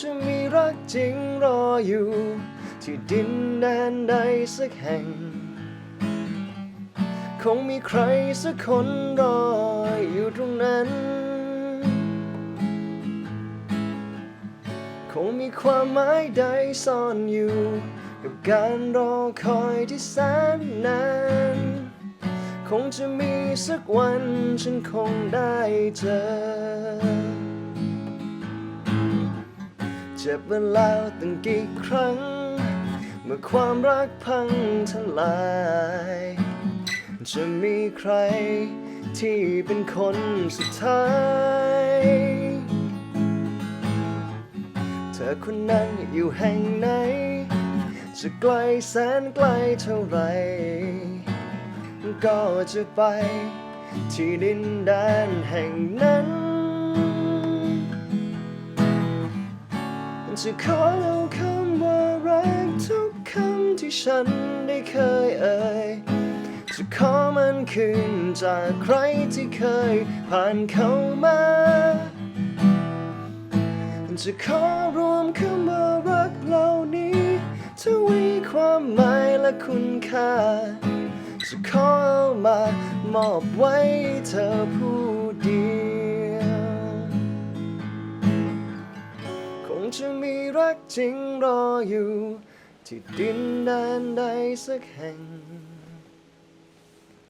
จะมีรักจริงรออยู่ ที่ดินแดนใดสักแห่ง คงมีใครสักคนรออยู่ตรงนั้น คงมีความหมายใดซ่อนอยู่ กับการรอคอยที่แสนนานคงจะมีสักวันฉันคงได้เจอ เจ็บมาแล้วตั้งกี่ครั้ง เมื่อความรักพังทลาย จะมีใครที่เป็นคนสุดท้าย เธอคนนั้นอยู่แห่งไหน จะไกลแสนไกลเท่าไร ก็จะไปที่ดินแดนแห่งนั้น จะขอเอาคำว่ารักทุกคำที่ฉันได้เคยเอ่ยจะขอมันคืนจากใครที่เคยผ่านเข้ามาจะขอรวมคำว่ารักเหล่านี้ทวีความหมายและคุณค่า จะขอเอามามอบไว้เธอผู้ จะมีรักจริงรออยู่ ที่ดินแดนใดสักแห่ง